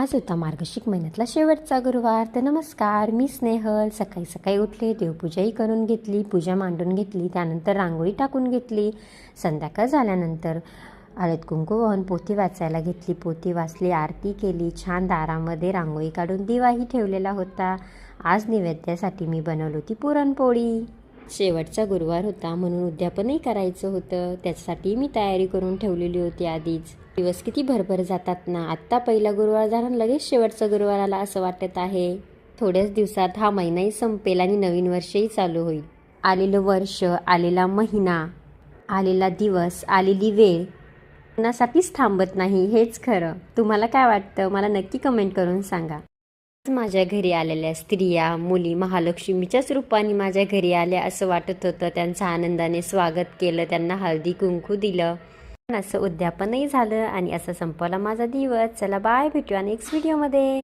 आज होता मार्गशिक महिन्यातला शेवटचा गुरुवार. तर नमस्कार मी स्नेहल. सकाळी सकाळी उठले देवपूजाही करून घेतली पूजा मांडून घेतली त्यानंतर रांगोळी टाकून घेतली. संध्याकाळ झाल्यानंतर हळद कुंकू वाहून पोथी वाचायला घेतली. पोथी वाचली आरती केली. छान दारामध्ये रांगोळी काढून दिवाही ठेवलेला होता. आज नैवेद्यासाठी मी बनवली होती पुरणपोळी. शेवटचा गुरुवार होता म्हणून उद्यापनही करायचं होतं. त्याच्यासाठी मी तयारी करून ठेवलेली होती आधीच. दिवस किती भरभर जातात ना. आत्ता पहिला गुरुवार झाला आणि लगेच शेवटचा गुरुवार आला असं वाटत आहे. थोड्याच दिवसात हा महिनाही संपेल आणि नवीन वर्षही चालू होईल. आलेलं वर्ष आलेला महिना आलेला दिवस आलेली वेळ कुणासाठीच थांबत नाही हेच खरं. तुम्हाला काय वाटतं? मला नक्की कमेंट करून सांगा. माझ्या घरी आलेल्या स्त्रिया मुली महालक्ष्मीच्याच रूपाने माझ्या घरी आल्या असं वाटत होतं. त्यांचं आनंदाने स्वागत केलं त्यांना हळदी कुंकू दिलं. पण असं उद्यापनही झालं आणि असं संपवला माझा दिवस. चला बाय भेटूया नेक्स्ट व्हिडिओमध्ये